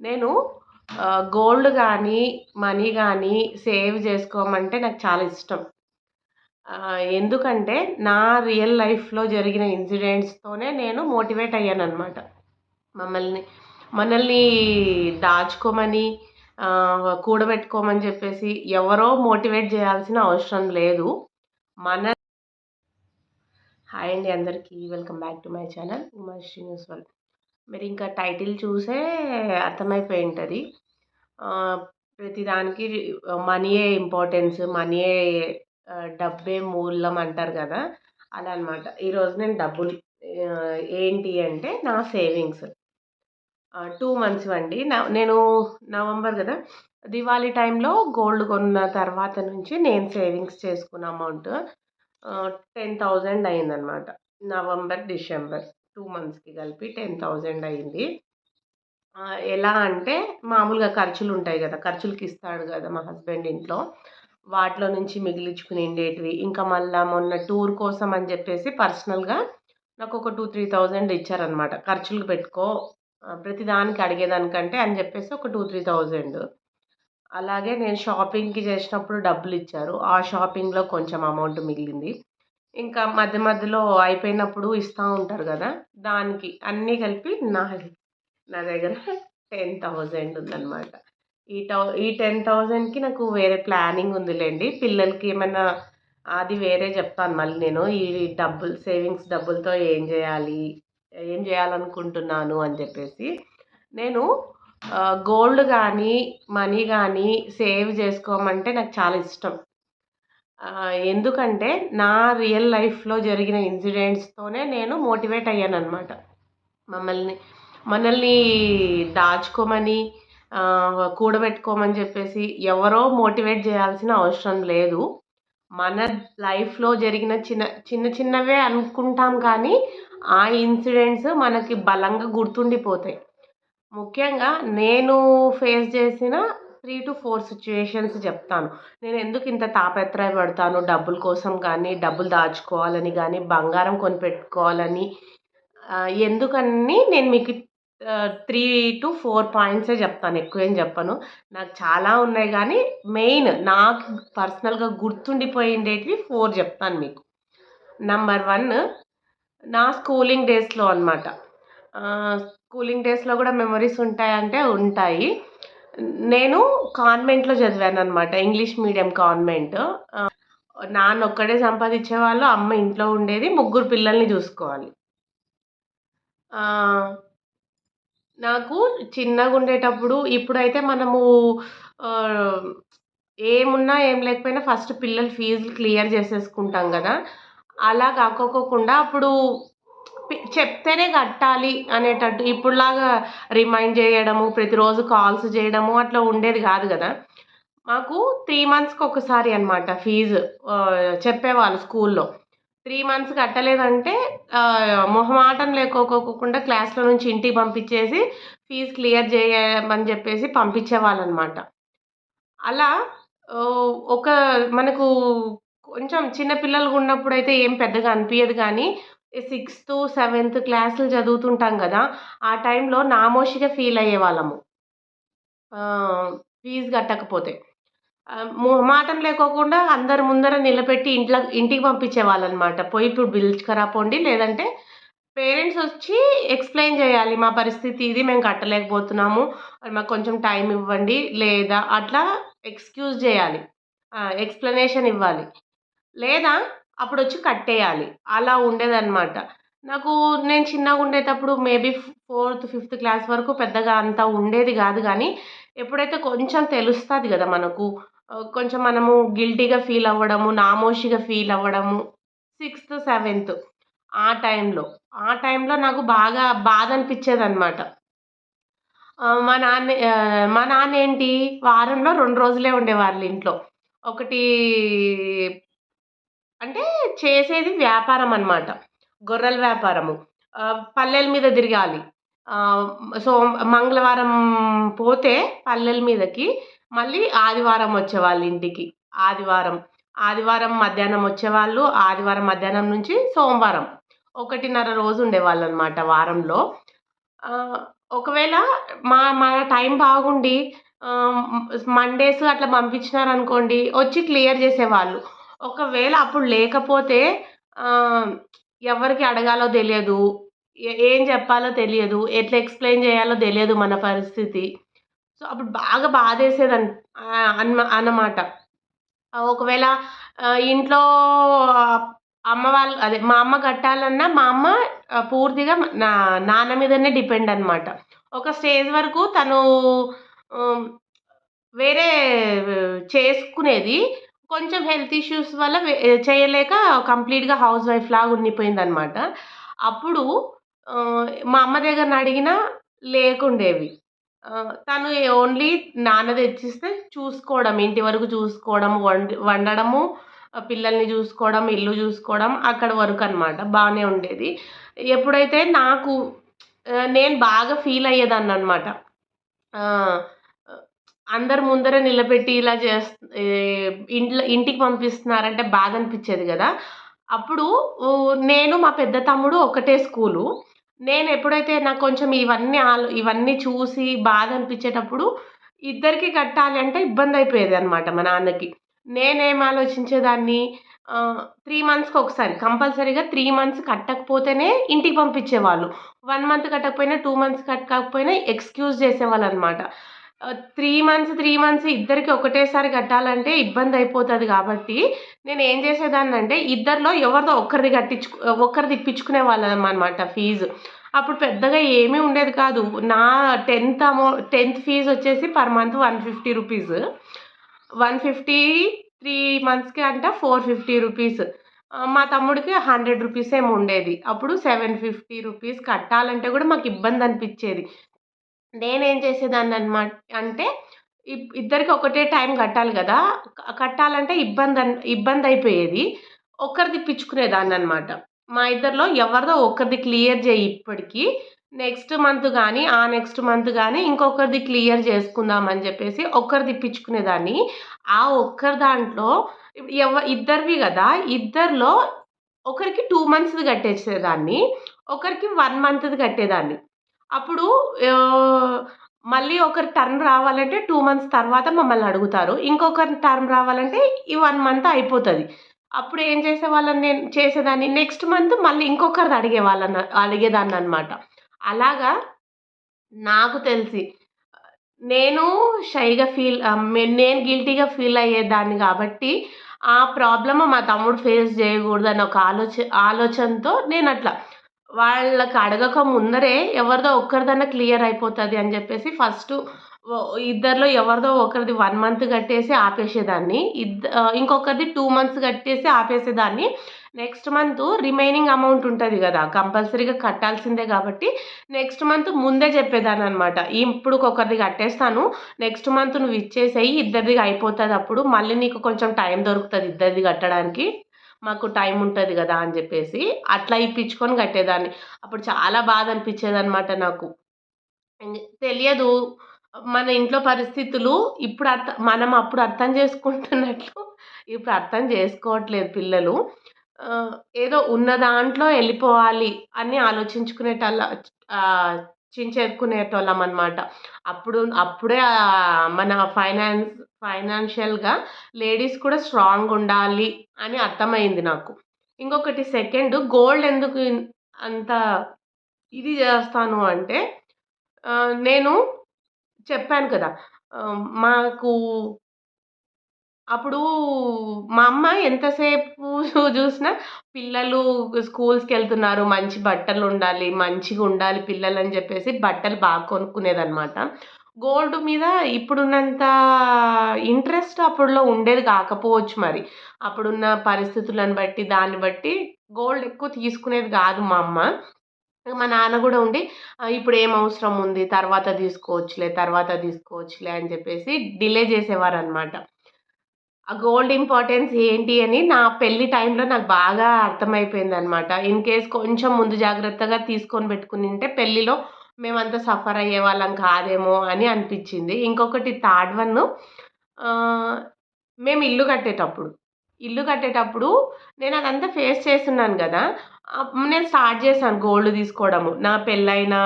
నేను గోల్డ్ కానీ మనీ కానీ సేవ్ చేసుకోమంటే నాకు చాలా ఇష్టం. ఎందుకంటే నా రియల్ లైఫ్లో జరిగిన ఇన్సిడెంట్స్తోనే నేను మోటివేట్ అయ్యాను అనమాట మమ్మల్ని మనల్ని దాచుకోమని కూడబెట్టుకోమని చెప్పేసి ఎవరో మోటివేట్ చేయాల్సిన అవసరం లేదు. మన హాయ్ అండి అందరికీ. Welcome back to my channel Umasri news వల్ మీరు ఇంకా టైటిల్ చూసే అర్థమైపోయి ఉంటుంది. ప్రతిదానికి మనీయే ఇంపార్టెన్స్ మనీయే డబ్బే మూలం అంటారు కదా అలా అనమాట ఈరోజు నేను డబ్బులు ఏంటి అంటే నా సేవింగ్స్. టూ మంత్స్ అండి నేను నవంబర్ కదా దివాళీ టైంలో గోల్డ్ కొన్న తర్వాత నుంచి నేను సేవింగ్స్ చేసుకున్న అమౌంట్ టెన్ థౌజండ్ అయిందనమాట. November December. టూ మంత్స్కి కలిపి టెన్ థౌజండ్ అయింది. ఎలా అంటే మామూలుగా ఖర్చులు ఉంటాయి కదా ఖర్చులకి ఇస్తాడు కదా మా హస్బెండ్ ఇంట్లో. వాటిలో నుంచి మిగిలించుకుని ఉండేటివి ఇంకా మళ్ళీ మొన్న టూర్ కోసం అని చెప్పేసి పర్సనల్గా నాకు ఒక టూ త్రీ థౌజండ్ ఇచ్చారనమాట ఖర్చులకు పెట్టుకో ప్రతిదానికి అడిగేదానికంటే అని చెప్పేసి ఒక టూ త్రీ థౌజండ్ అలాగే నేను షాపింగ్కి చేసినప్పుడు డబ్బులు ఇచ్చారు. ఆ షాపింగ్లో కొంచెం అమౌంట్ మిగిలింది. ఇంకా మధ్య మధ్యలో అయిపోయినప్పుడు ఇస్తూ ఉంటారు కదా దానికి అన్నీ కలిపి నా నా దగ్గర టెన్ థౌజండ్ ఉందన్నమాట. ఈ టౌ ఈ టెన్ థౌజండ్కి నాకు వేరే ప్లానింగ్ ఉందిలేండి. పిల్లలకి ఏమైనా అది వేరే చెప్తాను మళ్ళీ నేను. ఈ డబ్బులు సేవింగ్స్ డబ్బులతో ఏం చేయాలి ఏం చేయాలనుకుంటున్నాను అని చెప్పేసి నేను గోల్డ్ కానీ మనీ కానీ సేవ్ చేసుకోమంటే నాకు చాలా ఇష్టం. ఎందుకంటే నా రియల్ లైఫ్లో జరిగిన ఇన్సిడెంట్స్తోనే నేను మోటివేట్ అయ్యాను అనమాట మమ్మల్ని మనల్ని దాచుకోమని కూడబెట్టుకోమని చెప్పేసి ఎవరో మోటివేట్ చేయాల్సిన అవసరం లేదు. మన లైఫ్లో జరిగిన చిన్న చిన్న చిన్నవే అనుకుంటాం కానీ ఆ ఇన్సిడెంట్స్ మనకి బలంగా గుర్తుండిపోతాయి. ముఖ్యంగా నేను ఫేస్ చేసిన త్రీ టు ఫోర్ సిచ్యువేషన్స్ చెప్తాను. నేను ఎందుకు ఇంత తాపత్రయ పడతాను డబ్బుల కోసం కానీ డబ్బులు దాచుకోవాలని కానీ బంగారం కొనిపెట్టుకోవాలని ఎందుకని నేను మీకు త్రీ టు ఫోర్ పాయింట్సే చెప్తాను. ఎక్కువ ఏం చెప్పను. నాకు చాలా ఉన్నాయి కానీ మెయిన్ నాకు పర్సనల్గా గుర్తుండిపోయిండేటివి ఫోర్ చెప్తాను మీకు. నంబర్ వన్ నా స్కూలింగ్ డేస్లో అనమాట స్కూలింగ్ డేస్లో కూడా మెమరీస్ ఉంటాయంటే ఉంటాయి. నేను కాన్వెంట్లో చదివాను అనమాట ఇంగ్లీష్ మీడియం కాన్వెంట్ నాన్న ఒక్కడే సంపాదించేవాళ్ళు అమ్మ ఇంట్లో ఉండేది ముగ్గురు పిల్లల్ని చూసుకోవాలి. నాకు చిన్నగా ఉండేటప్పుడు ఇప్పుడైతే మనము ఏమున్నా ఏం లేకపోయినా ఫస్ట్ పిల్లల ఫీజులు క్లియర్ చేసేసుకుంటాం కదా. అలా కాకోకుండా అప్పుడు చెప్తేనే కట్టాలి అనేటట్టు ఇప్పుడులాగా రిమైండ్ చేయడము ప్రతిరోజు కాల్స్ చేయడము అట్లా ఉండేది కాదు కదా. మాకు త్రీ మంత్స్కి ఒకసారి అనమాట ఫీజు చెప్పేవాళ్ళు స్కూల్లో. త్రీ మంత్స్ కట్టలేదంటే మొహమాటం లేకోకోకుండా క్లాస్లో నుంచి ఇంటికి పంపించేసి ఫీజు క్లియర్ చేయమని చెప్పేసి పంపించేవాళ్ళు అనమాట అలా ఒక మనకు కొంచెం చిన్న పిల్లలు ఉన్నప్పుడు అయితే ఏం పెద్దగా అనిపించదు కానీ సిక్స్త్ సెవెంత్ క్లాసులు చదువుతుంటాం కదా ఆ టైంలో నామోషిగా ఫీల్ అయ్యేవాళ్ళము ఫీజు కట్టకపోతే. మాటం లేకోకుండా అందరి ముందర నిలబెట్టి ఇంట్లో ఇంటికి పంపించేవాళ్ళు అనమాట పోయి ఇప్పుడు బిల్చుకరా పోండి లేదంటే పేరెంట్స్ వచ్చి ఎక్స్ప్లెయిన్ చేయాలి మా పరిస్థితి ఇది మేము కట్టలేకపోతున్నాము మాకు కొంచెం టైం ఇవ్వండి లేదా అట్లా ఎక్స్క్యూజ్ చేయాలి. ఎక్స్ప్లెనేషన్ ఇవ్వాలి. లేదా అప్పుడు వచ్చి కట్టేయాలి. అలా ఉండేదన్నమాట. నాకు నేను చిన్నగా ఉండేటప్పుడు మేబీ ఫోర్త్ ఫిఫ్త్ క్లాస్ వరకు పెద్దగా అంత ఉండేది కాదు కానీ ఎప్పుడైతే కొంచెం తెలుస్తుంది కదా మనకు కొంచెం మనము గిల్టీగా ఫీల్ అవ్వడము నామోషిగా ఫీల్ అవ్వడము సిక్స్త్ సెవెంత్ ఆ టైంలో. ఆ టైంలో నాకు బాగా బాధ అనిపించేది అనమాట మా నాన్న మా నాన్న ఏంటి వారంలో రెండు రోజులే ఉండేవాళ్ళు ఇంట్లో ఒకటి అంటే చేసేది వ్యాపారం అనమాట గొర్రెల వ్యాపారము. పల్లెల మీద తిరగాలి. సో మంగళవారం పోతే పల్లెల మీదకి మళ్ళీ ఆదివారం వచ్చేవాళ్ళు ఇంటికి. ఆదివారం. ఆదివారం మధ్యాహ్నం వచ్చేవాళ్ళు ఆదివారం మధ్యాహ్నం నుంచి సోమవారం. ఒకటిన్నర రోజు ఉండేవాళ్ళు అనమాట వారంలో. ఒకవేళ మా మా టైం బాగుండి మండేస్ అట్లా పంపించినారనుకోండి వచ్చి క్లియర్ చేసేవాళ్ళు. ఒకవేళ అప్పుడు లేకపోతే ఎవరికి అడగాలో తెలియదు. ఏం చెప్పాలో తెలియదు. ఎట్లా ఎక్స్ప్లెయిన్ చేయాలో తెలియదు మన పరిస్థితి. సో అప్పుడు బాగా బాధేసేది అన్న అన్నమాట. ఒకవేళ ఇంట్లో అమ్మ వాళ్ళు అదే మా అమ్మ కట్టాలన్నా మా అమ్మ పూర్తిగా నా నాన్న మీదనే డిపెండ్ అనమాట ఒక స్టేజ్ వరకు తను వేరే చేసుకునేది. కొంచెం హెల్త్ ఇష్యూస్ వల్ల చేయలేక కంప్లీట్గా హౌస్ వైఫ్ లాగా ఉండిపోయిందనమాట అప్పుడు మా అమ్మ దగ్గర అడిగినా లేకుండేవి. తను ఓన్లీ నాన్న తెచ్చిస్తే చూసుకోవడం ఇంటి వరకు చూసుకోవడం వండి వండడము పిల్లల్ని చూసుకోవడం ఇల్లు చూసుకోవడం అక్కడ వరకు అనమాట బాగానే ఉండేది. ఎప్పుడైతే నాకు నేను బాగా ఫీల్ అయ్యేదాన్ని అనమాట అందరి ముందర నిలబెట్టి ఇలా చేస్తు ఇంట్లో ఇంటికి పంపిస్తున్నారంటే బాధ అనిపించేది కదా. అప్పుడు నేను మా పెద్ద తమ్ముడు ఒకటే స్కూలు. నేను ఎప్పుడైతే నాకు కొంచెం ఇవన్నీ ఆలో ఇవన్నీ చూసి బాధ అనిపించేటప్పుడు ఇద్దరికి కట్టాలి అంటే ఇబ్బంది అయిపోయేది అనమాట మా నాన్నకి. నేనేం ఆలోచించేదాన్ని? త్రీ మంత్స్కి ఒకసారి కంపల్సరీగా త్రీ మంత్స్ కట్టకపోతేనే ఇంటికి పంపించేవాళ్ళు. వన్ మంత్ కట్టకపోయినా టూ మంత్స్ కట్టకపోయినా ఎక్స్క్యూజ్ చేసేవాళ్ళు అనమాట త్రీ మంత్స్ త్రీ మంత్స్ ఇద్దరికి ఒకటేసారి కట్టాలంటే ఇబ్బంది అయిపోతుంది కాబట్టి నేను ఏం చేసేదాన్ని అంటే ఇద్దరిలో ఎవరిదో ఒక్కరిది కట్టించు ఒక్కరిది ఇప్పించుకునే వాళ్ళం అనమాట ఫీజు అప్పుడు పెద్దగా ఏమీ ఉండేది కాదు. నా టెన్త్ అమౌ టెన్త్ ఫీజు వచ్చేసి per month one fifty rupees one fifty three మంత్స్కి అంట ఫోర్ ఫిఫ్టీ రూపీస్ మా తమ్ముడికి హండ్రెడ్ రూపీస్ ఏమి ఉండేది. అప్పుడు సెవెన్ ఫిఫ్టీ రూపీస్ కట్టాలంటే కూడా మాకు ఇబ్బంది అనిపించేది. నేనేం చేసేదాన్ని అనమాట అంటే ఇద్దరికి ఒకటే టైం కట్టాలి కదా కట్టాలంటే ఇబ్బంది ఇబ్బంది అయిపోయేది. ఒకరిది పిచ్చుకునేదాన్ని అనమాట మా ఇద్దరిలో ఎవరిదో ఒక్కరిది క్లియర్ చేయి ఇప్పటికీ. నెక్స్ట్ మంత్ కానీ ఆ నెక్స్ట్ మంత్ కానీ ఇంకొకరిది క్లియర్ చేసుకుందాం అని చెప్పేసి ఒక్కరిది ఇప్పించుకునేదాన్ని ఆ ఒక్కరి దాంట్లో ఎవ ఇద్దరివి కదా ఇద్దరిలో ఒకరికి టూ మంత్స్ది కట్టేసేదాన్ని ఒకరికి వన్ మంత్ది కట్టేదాన్ని. అప్పుడు మళ్ళీ ఒకరి టర్మ్ రావాలంటే టూ మంత్స్ తర్వాత మమ్మల్ని అడుగుతారు. ఇంకొకరి టర్మ్ రావాలంటే ఈ వన్ మంత్ అయిపోతుంది. అప్పుడు ఏం చేసేవాళ్ళని నేను చేసేదాన్ని. నెక్స్ట్ మంత్ మళ్ళీ ఇంకొకరిది అడిగేవాళ్ళని అడిగేదాన్ని అనమాట అలాగా నాకు తెలిసి నేను షైగా ఫీల్ నేను గిల్టీగా ఫీల్ అయ్యేదాన్ని కాబట్టి ఆ ప్రాబ్లమ్ మా తమ్ముడు ఫేస్ చేయకూడదని ఒక ఆలోచ ఆలోచనతో నేను అట్లా వాళ్ళకి అడగక ముందరే ఎవరిదో ఒక్కరిదన్నా క్లియర్ అయిపోతుంది అని చెప్పేసి ఫస్ట్ ఇద్దరిలో ఎవరిదో ఒకరిది వన్ మంత్ కట్టేసి ఆపేసేదాన్ని. ఇద్ద ఇంకొకరిది టూ మంత్స్ కట్టేసి ఆపేసేదాన్ని. నెక్స్ట్ మంత్ రిమైనింగ్ అమౌంట్ ఉంటుంది కదా కంపల్సరీగా కట్టాల్సిందే కాబట్టి నెక్స్ట్ మంత్ ముందే చెప్పేదాన్ని అనమాట ఇప్పుడు ఒకరిది కట్టేస్తాను నెక్స్ట్ మంత్ నువ్వు ఇచ్చేసేయి ఇద్దరిది అయిపోతుంది అప్పుడు. మళ్ళీ నీకు కొంచెం టైం దొరుకుతుంది ఇద్దరిది కట్టడానికి. మాకు టైం ఉంటుంది కదా అని చెప్పేసి అట్లా ఇప్పించుకొని కట్టేదాన్ని. అప్పుడు చాలా బాధ అనిపించేది అనమాట నాకు తెలియదు. మన ఇంట్లో పరిస్థితులు ఇప్పుడు అర్థ మనం అప్పుడు అర్థం చేసుకుంటున్నట్లు ఇప్పుడు అర్థం చేసుకోవట్లేదు పిల్లలు. ఏదో ఉన్న దాంట్లో వెళ్ళిపోవాలి అని ఆలోచించుకునేటల్ల చించేసుకునేటోళ్ళం అనమాట అప్పుడు అప్పుడే మన ఫైనాన్స్ ఫైనాన్షియల్గా లేడీస్ కూడా స్ట్రాంగ్ ఉండాలి అని అర్థమైంది నాకు. ఇంకొకటి సెకండ్ గోల్డ్ ఎందుకు అంత ఇది చేస్తాను అంటే నేను చెప్పాను కదా మాకు అప్పుడు మా అమ్మ ఎంతసేపు చూసినా పిల్లలు స్కూల్స్కి వెళ్తున్నారు మంచి బట్టలు ఉండాలి మంచిగా ఉండాలి పిల్లలు అని చెప్పేసి బట్టలు బాగా కొనుక్కునేదన్నమాట. గోల్డ్ మీద ఇప్పుడున్నంత ఇంట్రెస్ట్ అప్పుడులో ఉండేది కాకపోవచ్చు మరి. అప్పుడున్న పరిస్థితులను బట్టి దాన్ని బట్టి గోల్డ్ ఎక్కువ తీసుకునేది కాదు మా అమ్మ. మా నాన్న కూడా ఉండి ఇప్పుడు ఏం అవసరం ఉంది? తర్వాత తీసుకోవచ్చులే తర్వాత తీసుకోవచ్చులే అని చెప్పేసి డిలే చేసేవారు అనమాట ఆ గోల్డ్ ఇంపార్టెన్స్ ఏంటి అని నా పెళ్ళి టైంలో నాకు బాగా అర్థమైపోయింది అనమాట ఇన్ కేస్ కొంచెం ముందు జాగ్రత్తగా తీసుకొని పెట్టుకుని ఉంటే పెళ్ళిలో మేమంతా సఫర్ అయ్యే వాళ్ళం కాదేమో అని అనిపించింది. ఇంకొకటి థర్డ్ వన్ మేము ఇల్లు కట్టేటప్పుడు ఇల్లు కట్టేటప్పుడు నేను అదంతా ఫేస్ చేస్తున్నాను కదా నేను స్టార్ట్ చేశాను గోల్డ్ తీసుకోవడము. నా పెళ్ళైన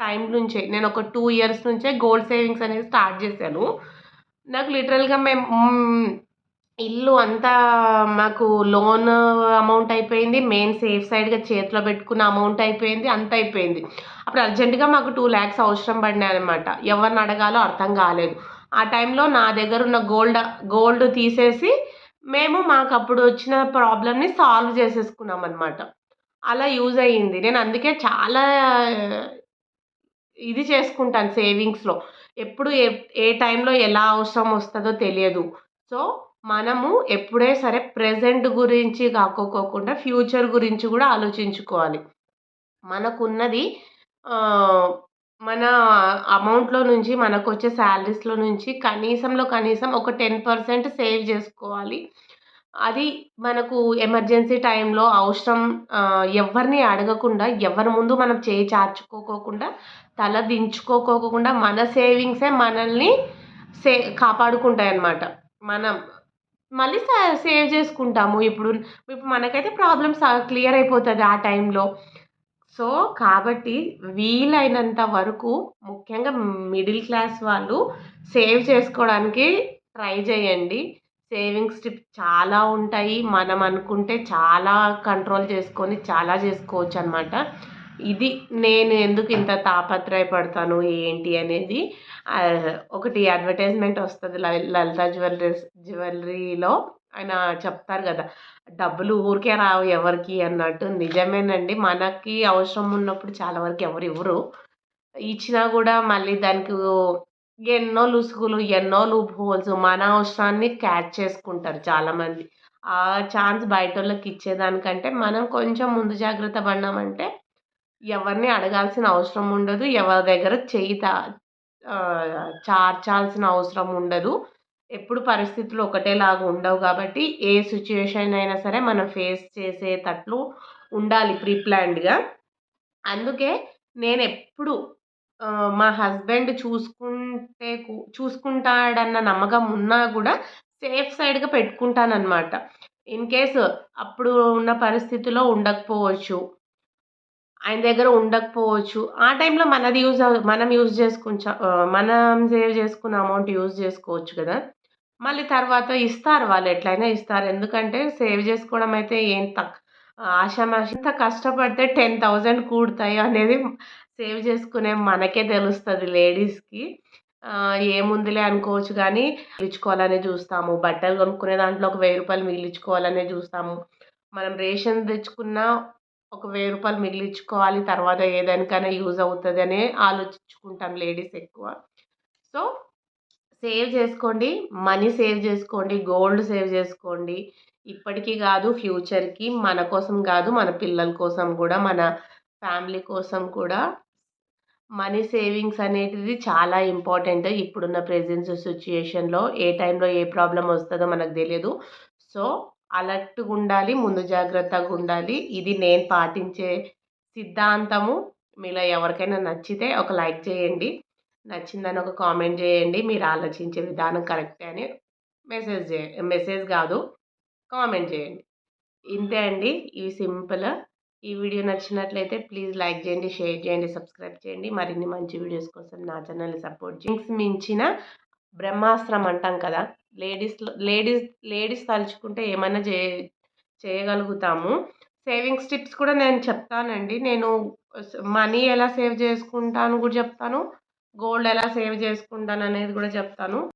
టైం నుంచే నేను ఒక టూ ఇయర్స్ నుంచే గోల్డ్ సేవింగ్స్ అనేది స్టార్ట్ చేశాను. నాకు లిటరల్గా మేము ఇల్లు అంతా మాకు లోన్ అమౌంట్ అయిపోయింది. మెయిన్ సేఫ్ సైడ్గా చేతిలో పెట్టుకున్న అమౌంట్ అయిపోయింది అంత అయిపోయింది. అప్పుడు అర్జెంటుగా మాకు టూ ల్యాక్స్ అవసరం పడినాయి అనమాట ఎవరిని అడగాలో అర్థం కాలేదు. ఆ టైంలో నా దగ్గర ఉన్న గోల్డ్ గోల్డ్ తీసేసి మేము మాకు అప్పుడు వచ్చిన ప్రాబ్లమ్ని సాల్వ్ చేసేసుకున్నాం అనమాట అలా యూజ్ అయ్యింది. నేను అందుకే చాలా ఇది చేసుకుంటాను సేవింగ్స్లో ఎప్పుడు ఏ ఏ టైంలో ఎలా అవసరం వస్తుందో తెలియదు. సో మనము ఎప్పుడే సరే ప్రెజెంట్ గురించి కాకోకోకుండా ఫ్యూచర్ గురించి కూడా ఆలోచించుకోవాలి. మనకున్నది మన అమౌంట్లో నుంచి మనకు వచ్చే శాలరీస్లో నుంచి కనీసంలో కనీసం ఒక టెన్ పర్సెంట్ సేవ్ చేసుకోవాలి. అది మనకు ఎమర్జెన్సీ టైంలో అవసరం ఎవరిని అడగకుండా ఎవరి ముందు మనం చేయి చాచుకోకోకుండా తల దించుకోకోకుండా మన సేవింగ్సే మనల్ని సే కాపాడుకుంటాయి అన్నమాట మనం మళ్ళీ సే సేవ్ చేసుకుంటాము. ఇప్పుడు ఇప్పుడు మనకైతే ప్రాబ్లమ్స్ క్లియర్ అయిపోతుంది ఆ టైంలో. సో కాబట్టి వీలైనంత వరకు ముఖ్యంగా మిడిల్ క్లాస్ వాళ్ళు సేవ్ చేసుకోవడానికి ట్రై చేయండి. సేవింగ్స్ టిప్ చాలా ఉంటాయి. మనం అనుకుంటే చాలా కంట్రోల్ చేసుకొని చాలా చేసుకోవచ్చు అనమాట ఇది నేను ఎందుకు ఇంత తాపత్రయపడతాను? ఏంటి? అనేది ఒకటి అడ్వర్టైజ్మెంట్ వస్తుంది లలిత జ్యువెలరీస్ జ్యువెలరీలో ఆయన చెప్తారు కదా డబ్బులు ఊరికే రావు ఎవరికి? అన్నట్టు. నిజమేనండి. మనకి అవసరం ఉన్నప్పుడు చాలా వరకు ఎవరు ఇవ్వరు. ఇచ్చినా కూడా మళ్ళీ దానికి ఎన్నో లుసుగులు ఎన్నో లూప్ హోల్స్ మన అవసరాన్ని క్యాచ్ చేసుకుంటారు చాలామంది. ఆ ఛాన్స్ బయట వాళ్ళకి ఇచ్చేదానికంటే మనం కొంచెం ముందు జాగ్రత్త పడినామంటే ఎవరిని అడగాల్సిన అవసరం ఉండదు ఎవరి దగ్గర చేయి చార్చాల్సిన అవసరం ఉండదు. ఎప్పుడు పరిస్థితులు ఒకటేలాగా ఉండవు కాబట్టి ఏ సిచ్యుయేషన్ అయినా సరే మనం ఫేస్ చేసేటట్లు ఉండాలి ప్రీప్లాన్డ్గా. అందుకే నేను ఎప్పుడు మా హస్బెండ్ చూసుకుంటే కు- చూసుకుంటాడన్న నమ్మకం ఉన్నా కూడా సేఫ్ సైడ్గా పెట్టుకుంటానన్నమాట. ఇన్ కేస్ అప్పుడు ఉన్న పరిస్థితిలో ఉండకపోవచ్చు. ఆయన దగ్గర ఉండకపోవచ్చు. ఆ టైంలో మనది యూజ్ మనం యూజ్ చేసుకుంటా మనం సేవ్ చేసుకున్న అమౌంట్ యూజ్ చేసుకోవచ్చు కదా! మళ్ళీ తర్వాత ఇస్తారు వాళ్ళు ఎట్లయినా ఇస్తారు. ఎందుకంటే సేవ్ చేసుకోవడం అయితే ఏం తక్ ఆషామాషి ఇంత కష్టపడితే టెన్ థౌజండ్ కూడతాయి అనేది సేవ్ చేసుకునే మనకే తెలుస్తుంది లేడీస్కి. ఏముందిలే అనుకోవచ్చు కానీ మిగిలించుకోవాలనే చూస్తాము. బట్టలు కొనుక్కునే దాంట్లో ఒక వెయ్యి రూపాయలు మిగిలించుకోవాలనే చూస్తాము. మనం రేషన్ తెచ్చుకున్న ఒక వెయ్యి రూపాయలు మిగిలించుకోవాలి తర్వాత ఏదానికైనా యూజ్ అవుతుంది అనే ఆలోచించుకుంటాం లేడీస్ ఎక్కువ. సో సేవ్ చేసుకోండి మనీ సేవ్ చేసుకోండి గోల్డ్ సేవ్ చేసుకోండి. ఇప్పటికీ కాదు ఫ్యూచర్కి మన కోసం కాదు మన పిల్లల కోసం కూడా మన ఫ్యామిలీ కోసం కూడా మనీ సేవింగ్స్ అనేది చాలా ఇంపార్టెంట్ ఇప్పుడున్న ప్రెజెన్స్ సిచ్యుయేషన్లో. ఏ టైంలో ఏ ప్రాబ్లం వస్తుందో మనకు తెలియదు. సో అలర్ట్గా ఉండాలి ముందు జాగ్రత్తగా ఉండాలి. ఇది నేను పాటించే సిద్ధాంతము. మీలో ఎవరికైనా నచ్చితే ఒక లైక్ చేయండి. నచ్చిందని ఒక కామెంట్ చేయండి. మీరు ఆలోచించే విధానం కరెక్టే అని మెసేజ్ చే మెసేజ్ కాదు కామెంట్ చేయండి. ఇంతే అండి. ఇవి సింపుల్ ఈ వీడియో నచ్చినట్లయితే ప్లీజ్ లైక్ చేయండి షేర్ చేయండి సబ్స్క్రైబ్ చేయండి. మరిన్ని మంచి వీడియోస్ కోసం నా ఛానల్ని సపోర్ట్ చేయండి. మించిన బ్రహ్మాస్త్రం అంటాం కదా లేడీస్ లేడీస్ లేడీస్ తలుచుకుంటే ఏమైనా చే చేయగలుగుతాము. సేవింగ్స్ టిప్స్ కూడా నేను చెప్తానండి. నేను మనీ ఎలా సేవ్ చేసుకుంటాను కూడా చెప్తాను. గోల్డ్ ఎలా సేవ్ చేసుకుంటాను అనేది కూడా చెప్తాను.